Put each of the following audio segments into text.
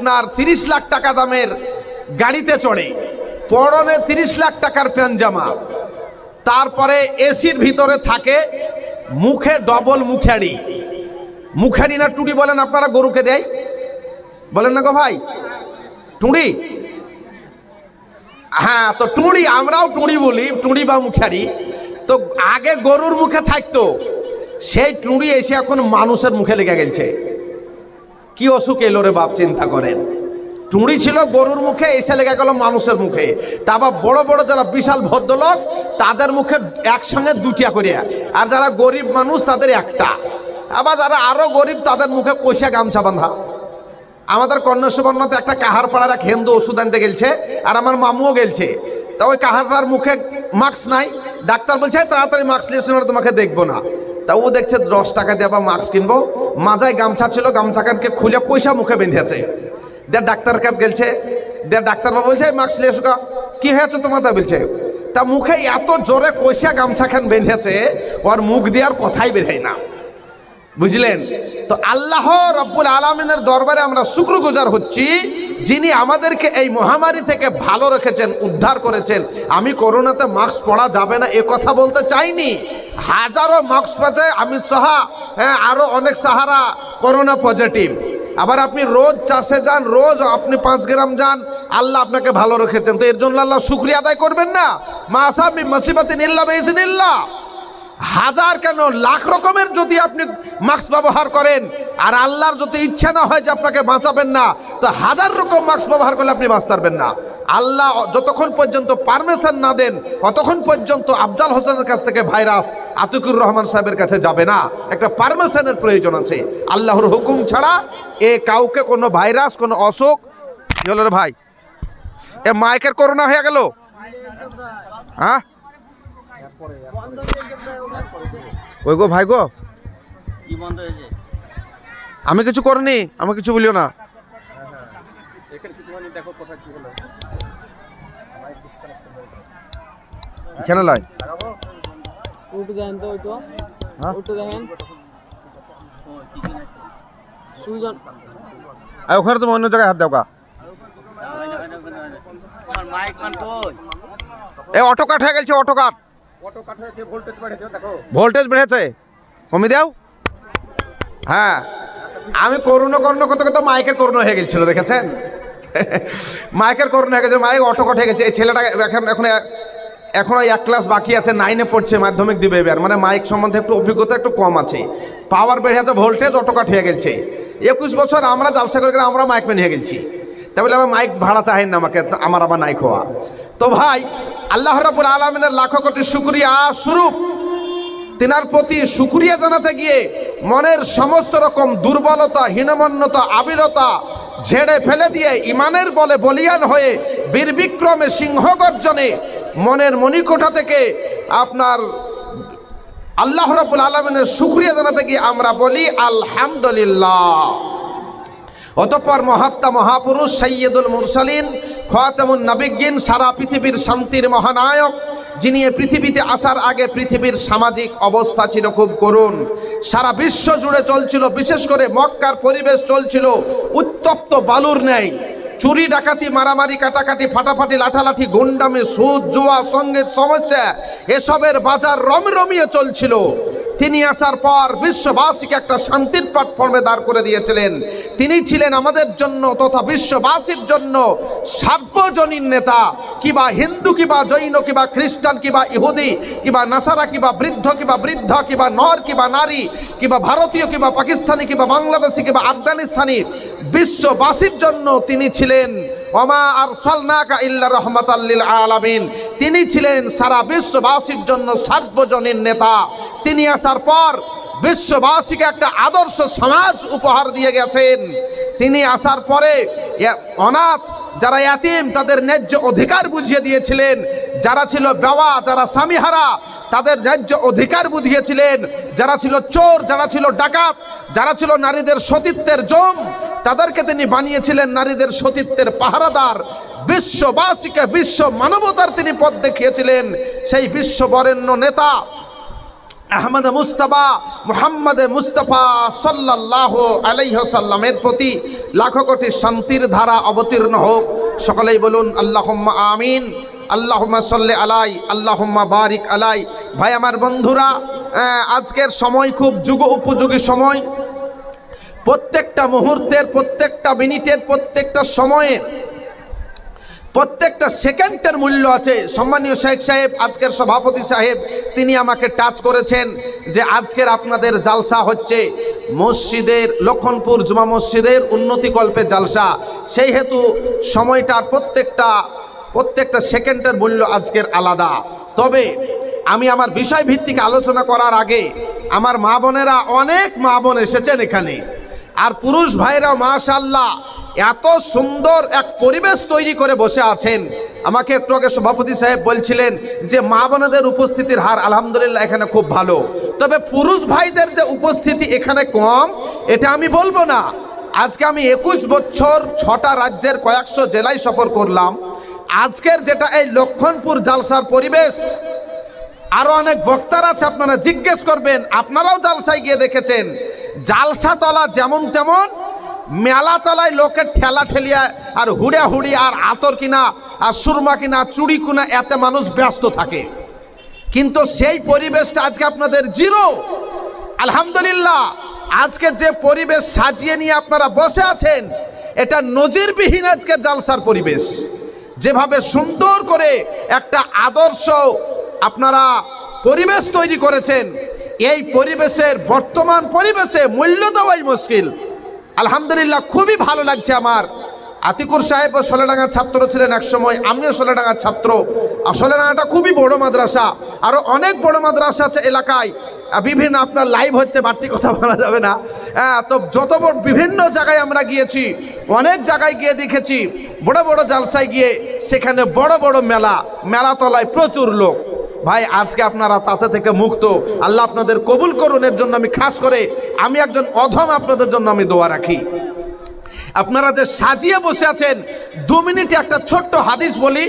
আপনার তিরিশ লাখ টাকা দামের গাড়িতে চড়ে। পরনে তিরিশ লাখ টাকার প্যানজামা। তারপরে এসির ভিতরে থাকে মুখে ডবল মুখাড়ি মুখাড়ি না টুড়ি বলেন আপনারা গরুকে দেয়? বলেন না গো ভাই? টুড়ি? হ্যাঁ তো টুড়ি, আমরাও টুড়ি বলি, টুড়ি বা মুখারি। তো আগে গরুর মুখে থাকতো। সেই টুড়ি এসে এখন মানুষের মুখে লেগে গেছে। কি অসুখ এলো রে বাপ, চিন্তা করেন। টুড়ি ছিল গরুর মুখে এসে লেগে গেল মানুষের মুখে। তারপর বড় বড় যারা বিশাল ভদ্রলোক, তাদের মুখে একসঙ্গে দুটিয়া করিয়া। আর যারা গরিব মানুষ, তাদের একটা। আবার যারা আরও গরিব, তাদের মুখে কষিয়া গামছা বাঁধা। আমাদের কন্যাসুবর্ণতে একটা কাহার পাড়ার এক হিন্দু ওষুধ আনতে গেলছে, আর আমার মামুও গেলছে। তা ওই কাহারটার মুখে মাস্ক নাই। ডাক্তার বলছে তাড়াতাড়ি মাস্ক নিয়ে তোমাকে দেখব না। তা ও দেখছে দশ টাকা দিয়ে আবার মাস্ক কিনবো। মাজায় গামছা ছিল গামছাকানকে খুলে পয়সা মুখে বেঁধেছে। দেড় ডাক্তারের কাছে গেলছে, দেড় ডাক্তার বাবু বলছে মাস্ক নিয়ে এসো কি হয়েছে তোমার? তা বলছে, তা মুখে এত জোরে কইসা গামছাখান বেঁধেছে, ওর মুখ দেওয়ার কথাই বেরোয় না। বুঝলেন? তো আল্লাহ রব্বুল আলমিনের দরবারে আমরা শুক্রগুজার হচ্ছি। যিনি আমাদেরকে এই মহামারী থেকে ভালো রেখেছেন, উদ্ধার করেছেন, আমি করোনাতে মাস্ক পরা যাবে না, এ কথা বলতে চাইনি। হাজারো মাস্ক পাচ্ছে অমিত সাহা হ্যাঁ আরও অনেক সাহারা করোনা পজিটিভ। আবার আপনি রোজ চাষে যান, রোজ আপনি পাঁচ গ্রাম যান, আল্লাহ আপনাকে ভালো রেখেছেন। তো এর জন্য আল্লাহ শুক্রিয়া আদায় করবেন না? মা আসামি মসিবাতি নিল্লা বেইজি নিল্লা হাজার কেন? লাখ রকমের যদি আপনি মাস্ক ব্যবহার করেন, আর আল্লাহর যদি ইচ্ছা না হয় যে আপনাকে বাঁচাবেন না, তো হাজার রকম মাস্ক ব্যবহার করলে আপনি বাঁচতে পারবেন না। আল্লাহ যতক্ষণ পর্যন্ত পারমিশন না দেন, ততক্ষণ পর্যন্ত আফজাল হোসেনের কাছ থেকে ভাইরাস আতিকুর রহমান সাহেবের কাছে যাবে না। একটা পারমিশনের প্রয়োজন আছে। আল্লাহর হুকুম ছাড়া এ কাউকে কোনো ভাইরাস, কোনো অসুখ ভাই? এ মাইকের করোনা হয়ে গেল? হ্যাঁ? ওই গো ভাই গো? কি আমি কিছু করিনি আমি কিছু বলিও না। এখানে লাই। উল্টো দেখেন তো ওইটো। হ্যাঁ? দেখেন। সুইজন আর ওখানে তুমি অন্য জায়গায় হাত দাও মান কই? এ অটো কাট হয়ে গেছে অটো কাট। ভোল্টেজ বেড়েছে কমে দাও। হ্যাঁ আমি করুণ করুণ করতে করতে মাইকের করুণ হয়ে গেছিল, দেখেছেন? মাইকের করুণ হয়ে গেছে মাইক অটো হয়ে গেছে। এই ছেলেটা এখন এখন এখনও এক ক্লাস বাকি আছে নাইনে পড়ছে, মাধ্যমিক দিবে এবার। মানে মাইক সম্বন্ধে একটু অভিজ্ঞতা একটু কম আছে। পাওয়ার বেড়ে আছে ভোল্টেজ অটো কাট হয়ে গেছে। একুশ বছর আমরা জালসা করে আমরা মাইক মেনে গেছি। তাই বলে আমার মাইক ভাড়া চাহেন না আমাকে, আমার আবার নাই খোয়া। তো ভাই, আল্লাহ রাবুল আলমিনের লাখো কোটি শুক্রিয়া স্বরূপ। তেনার প্রতি সুক্রিয়া জানাতে গিয়ে মনের সমস্ত রকম দুর্বলতা, হীনমন্যতা আবিরতা ঝেড়ে ফেলে দিয়ে ইমানের বলে বলিয়ান হয়ে বীরবিক্রমে সিংহ গর্জনে মনের মণিকোঠা থেকে আপনার আল্লাহ রাবুল আলমিনের সুক্রিয়া জানাতে গিয়ে আমরা বলি, আলহামদুলিল্লাহ। অতঃপর মহাত্মা মহাপুরুষ সৈয়দুল মুরসালিন খোয়াতেমুন নবিজ্ঞিন সারা পৃথিবীর শান্তির মহানায়ক, যিনি পৃথিবীতে আসার আগে পৃথিবীর সামাজিক অবস্থা ছিল খুব করুণ। সারা বিশ্ব জুড়ে চলছিল, বিশেষ করে মক্কার পরিবেশ চলছিল উত্তপ্ত বালুর ন্যায়। চুরি, ডাকাতি, মারামারি, কাটাকাটি, ফাটাফাটি, লাঠালাঠি, গুন্ডামি, সুদ, জুয়া, সংগীত, সমস্যা, এসবের বাজার রমরমিয়ে চলছিল। তিনি আসার পর বিশ্ববাসীকে একটা শান্তির প্ল্যাটফর্মে দাঁড় করে দিয়েছিলেন। তিনি ছিলেন আমাদের জন্য তথা বিশ্ববাসীর জন্য সার্বজনীন নেতা। কিবা হিন্দু, কিবা জৈন, কিবা খ্রিস্টান, কিবা ইহুদি, কিবা নাসারা, কিবা বৃদ্ধ, কিবা বৃদ্ধা, কিবা নর, কিবা নারী, কিবা ভারতীয়, কিবা পাকিস্তানি, কিবা বাংলাদেশি, কিবা আফগানিস্তানি, বিশ্ববাসীর জন্য তিনি ছিলেন। ওমা আরসালনাকা ইল্লা রহমাতাল্লিল আলামিন। তিনি ছিলেন সারা বিশ্ববাসীর জন্য সার্বজনীন নেতা। তিনি আসার পর বিশ্ববাসীকে একটা আদর্শ সমাজ উপহার দিয়ে গেছেন। তিনি আসার পরে অনাথ যারা ইয়াতিম তাদের ন্যায্য অধিকার বুঝিয়ে দিয়েছিলেন। যারা ছিল বেওয়া, যারা স্বামীহারা, তাদের ন্যায্য অধিকার বুঝিয়েছিলেন। যারা ছিল চোর, যারা ছিল ডাকাত, যারা ছিল নারীদের সতীত্বের জম, তাদেরকে তিনি বানিয়েছিলেন নারীদের সতীত্বের পাহারাদার। বিশ্ববাসীকে বিশ্ব মানবতার তিনি পথ দেখিয়েছিলেন। সেই বিশ্ববরেণ্য নেতা আহমদ মুস্তফা, মুহাম্মদ মুস্তফা সাল্লাহ আলাইহসাল্লামের প্রতি লাখো কোটি শান্তির ধারা অবতীর্ণ হোক। সকলেই বলুন, আল্লাহম্মা আমিন, আল্লাহম্মা সাল্লি আলাই, আল্লাহম্মা বারিক আলাই। ভাই, আমার বন্ধুরা আজকের সময় খুব যুগ উপযোগী সময়। প্রত্যেকটা মুহূর্তের, প্রত্যেকটা মিনিটের, প্রত্যেকটা সময়ের প্রত্যেকটা সেকেন্ডের মূল্য আছে। সম্মানীয় শেখ সাহেব, আজকের সভাপতি সাহেব, তিনি আমাকে টাচ করেছেন যে আজকের আপনাদের জালসা হচ্ছে মসজিদের, লক্ষণপুর জুমা মসজিদের উন্নতিকল্পে জালসা। সেই হেতু সময়টার প্রত্যেকটা প্রত্যেকটা সেকেন্ডের মূল্য আজকের আলাদা। তবে আমি আমার বিষয় ভিত্তিক আলোচনা করার আগে আমার মা বোনেরা অনেক মা বোন এসেছেন এখানে। আর পুরুষ ভাইরা মাশাল্লাহ এত সুন্দর এক পরিবেশ তৈরি করে বসে আছেন। আমাকে একটু আগে সভাপতি সাহেব বলছিলেন যে মা বোনেদের উপস্থিতির হার আলহামদুলিল্লাহ এখানে খুব ভালো। তবে পুরুষ ভাইদের যে উপস্থিতি এখানে কম, এটা আমি বলব না। আজকে আমি একুশ বছর ছটা রাজ্যের কয়েকশো জেলায় সফর করলাম। আজকের যেটা এই লক্ষণপুর জালসার পরিবেশ, আরও অনেক বক্তার আছে, আপনারা জিজ্ঞেস করবেন, আপনারাও জালসায় গিয়ে দেখেছেন। জালসা তলা যেমন তেমন মেলা তলায় লোকের ঠেলা ঠেলিয়া আর হুড়া হুড়ি আর আতর কিনা আর সুরমা কিনা, চুড়ি কিনা, এতে মানুষ ব্যস্ত থাকে। কিন্তু সেই পরিবেশটা আজকে আপনাদের জিরো। আলহামদুলিল্লাহ, আজকে যে পরিবেশ সাজিয়ে নিয়ে আপনারা বসে আছেন, এটা নজিরবিহীন আজকে জালসার পরিবেশ। যেভাবে সুন্দর করে একটা আদর্শ আপনারা পরিবেশ তৈরি করেছেন, এই পরিবেশের বর্তমান পরিবেশে মূল্য দেওয়াই মুশকিল। আলহামদুলিল্লাহ, খুবই ভালো লাগছে আমার। আতিকুর সাহেব সোলেডাঙ্গার ছাত্র ছিলেন একসময় আমিও সোলেডাঙ্গার ছাত্র। আর সোলেডাঙ্গাটা খুবই বড় মাদ্রাসা আরও অনেক বড় মাদ্রাসা আছে এলাকায়। বিভিন্ন আপনার লাইভ হচ্ছে, বাড়তি কথা বলা যাবে না। হ্যাঁ তো যত বিভিন্ন জায়গায় আমরা গিয়েছি, অনেক জায়গায় গিয়ে দেখেছি, বড় বড় জালসায় গিয়ে সেখানে বড় বড় মেলা মেলা তলায় প্রচুর লোক। ভাই, আজকে আপনারা তাতে থেকে মুক্ত। আল্লাহ আপনাদের কবুল করুন, এর জন্য আমি খাস করে, আমি একজন অধম আপনাদের জন্য আমি দোয়া রাখি। আপনারা যে সাজিয়ে বসে আছেন, দু মিনিটে একটা ছোট্ট হাদিস বলি।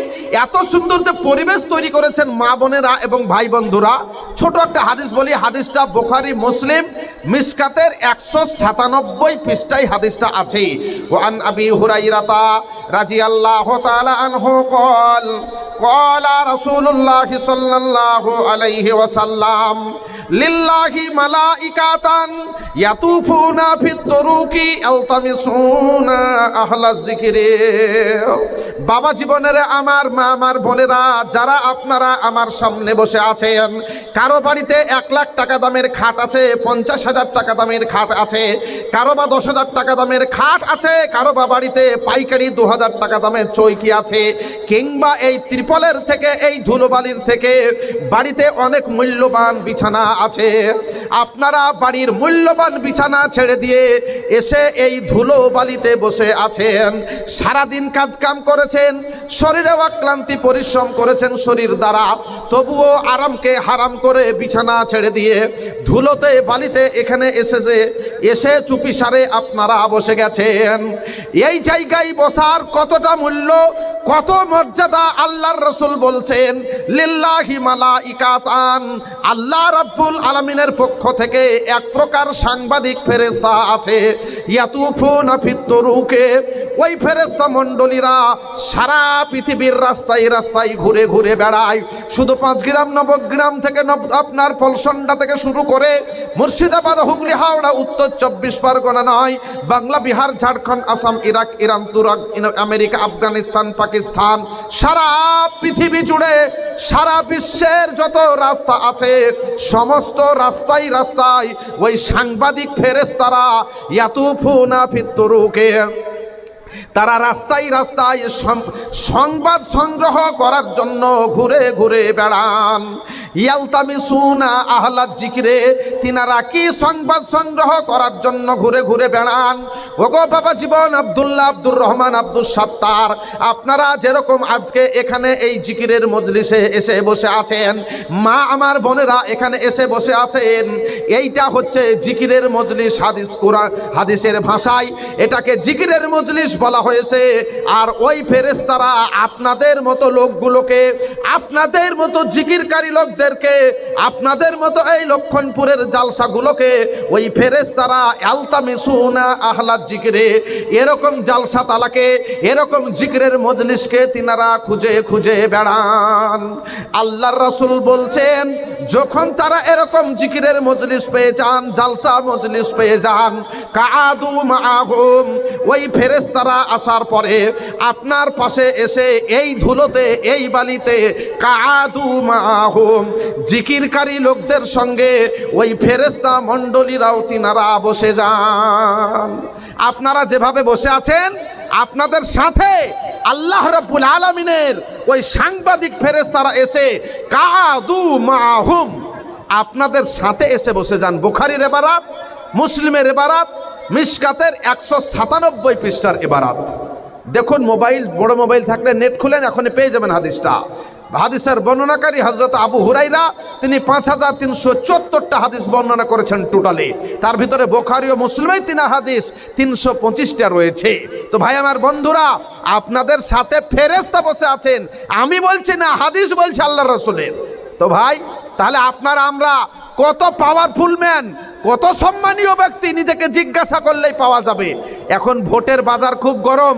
এত সুন্দর যে পরিবেশ তৈরি করেছেন মা বোনেরা এবং ভাই বন্ধুরা। ছোট একটা হাদিস বলি, হাদিসটা বোখারি, মুসলিম, মিসকাতের একশো সাতানব্বই পৃষ্ঠায় হাদিসটা আছে। ওয়ান আবি হুরাইরাতা রাজি আল্লাহ তালা আনহু কল লিল্লাহি মালাইকাতান ইয়াতুফুনা ফিত তুরুকি আলতামিসুনা আহলা যিকরি। বাবা জীবনের আমার মা, আমার বোনেরা, যারা আপনারা আমার সামনে বসে আছেন, কারও বাড়িতে এক লাখ টাকা দামের খাট আছে, পঞ্চাশ হাজার টাকা দামের খাট আছে, কারও বা দশ হাজার টাকা দামের খাট আছে, কারও বা বাড়িতে পাইকারি দু হাজার টাকা দামের চৈকি আছে, কিংবা এই ত্রিপলের থেকে, এই ধুলোবালির থেকে বাড়িতে অনেক মূল্যবান বিছানা আছে। আপনারা বাড়ির মূল্যবান বিছানা ছেড়ে দিয়ে এসে এই ধুলো বালিতে বসে আছেন। সারাদিন কাজ কাম করেছেন শরীরে অক্লান্তি পরিশ্রম করেছেন শরীর দ্বারা। তবুও আরামকে হারাম করে বিছানা ছেড়ে দিয়ে ধুলোতে বালিতে এখানে এসেছে, এসে চুপি সারে আপনারা বসে গেছেন। এই জায়গায় বসার কতটা মূল্য, কত মর্যাদা আল্লাহর রসুল বলছেন, লিল্লাহি মালাইকাতান। আল্লাহ রাব্বুল আলামিনের পক্ষ থেকে এক প্রকার সাংবাদিক ফেরেস্তা আছে। ইয়াতুফুনা ফিত্তরুকে ওই ফেরেশতা মণ্ডলীরা সারা পৃথিবীর রাস্তায় রাস্তায় ঘুরে ঘুরে বেড়ায়। শুধু পাঁচ গ্রাম নবগ্রাম থেকে আপনার পলসন্ডা থেকে শুরু করে মুর্শিদাবাদ, হুগলি, হাওড়া, উত্তর চব্বিশ পরগনা নয়, বাংলা, বিহার, ঝাড়খণ্ড, আসাম, ইরাক, ইরান তুরক আমেরিকা, আফগানিস্তান, পাকিস্তান, সারা পৃথিবী জুড়ে, সারা বিশ্বের যত রাস্তা আছে, সমস্ত রাস্তায় রাস্তায় ওই সাংবাদিক ফেরেস্তারা ইয়াতুফুনা ফিত্তরুকে তারা রাস্তায় রাস্তায় সংবাদ সংগ্রহ করার জন্য ঘুরে ঘুরে বেড়ান। ইয়ালতামি সুনা আহ্লাদ জিকিরে, তিনারা কি সংবাদ সংগ্রহ করার জন্য ঘুরে ঘুরে বেড়ান? ওগো বাবা জীবন আব্দুল্লাহ আব্দুর রহমান আব্দুল সাত্তার, আপনারা যেরকম আজকে এখানে এই জিকিরের মজলিসে এসে বসে আছেন, মা আমার বোনেরা এখানে এসে বসে আছেন, এইটা হচ্ছে জিকিরের মজলিস হাদিস কোরআন হাদিসের ভাষায়, এটাকে জিকিরের মজলিস বলা হয়েছে, আর ওই ফেরেস্তারা আপনাদের মতো লোকগুলোকে, আপনাদের মতো জিকিরকারী লোকদেরকে, আপনাদের মতো এই লক্ষণপুরের জালসাগুলোকে, ওই ফেরেস্তারা আলতামিসুনা আহলাদ জিকিরে এরকম জালসা তালাকে, এরকম জিকিরের মজলিসকে তিনারা খুঁজে খুঁজে বেড়ান। আল্লাহর রাসূল বলছেন, যখন তারা এরকম জিকিরের মজলিস পেয়ে যান, জালসা মজলিস পেয়ে যান কাদু মাহুম ওই ফেরেশতারা আসার পরে আপনার পাশে এসে এই ধুলোতে, এই বালিতে কাদু মাহুম জিকিরকারী লোকদের সঙ্গে ওই ফেরেশতা মণ্ডলীরাও তিনারা বসে যান। আপনারা যেভাবে বসে আছেন, আপনাদের সাথে আল্লাহ রাব্বুল আলামিনের ওই সাংবাদিক ফেরেশতারা এসে, কাদু মাহুম, আপনাদের সাথে এসে বসে যান। বুখারির এবারাত, মুসলিমের এবারাত, মিশকাতের একশো সাতানব্বই পৃষ্ঠার এবারাত। দেখুন, মোবাইল, বড় মোবাইল থাকলে নেট খুলেন এখন পেয়ে যাবেন হাদিসটা। হাদিসের বর্ণনাকারী হজরত আবু হুরাইরা তিনি পাঁচ হাজার তিনশো চুয়াত্তরটা হাদিস বর্ণনা করেছেন টোটালি তার ভিতরে বোখারি ও মুসলিমেই তিনা হাদিস, তিনশো পঁচিশটা রয়েছে। তো ভাই আমার বন্ধুরা, আপনাদের সাথে ফেরেস্তা বসে আছেন। আমি বলছি না, হাদিস বলছে আল্লাহ রসুলের। তো ভাই, তাহলে আপনারা আমরা কত পাওয়ারফুল ম্যান কত সম্মানীয় ব্যক্তি, নিজেকে জিজ্ঞাসা করলেই পাওয়া যাবে। এখন ভোটের বাজার খুব গরম।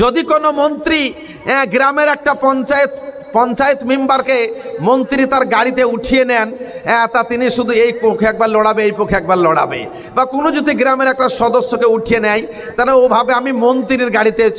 যদি কোনো মন্ত্রী গ্রামের একটা পঞ্চায়েত পঞ্চায়েত মেম্বারকে মন্ত্রী তার গাড়িতে উঠিয়ে নেন তা তিনি শুধু এই পক্ষে একবার লড়াবে, এই পক্ষে একবার লড়াবে। বা কোনো যদি গ্রামের একটা সদস্যকে উঠিয়ে নেয়, তাহলে ওভাবে আমি মন্ত্রীর গাড়িতে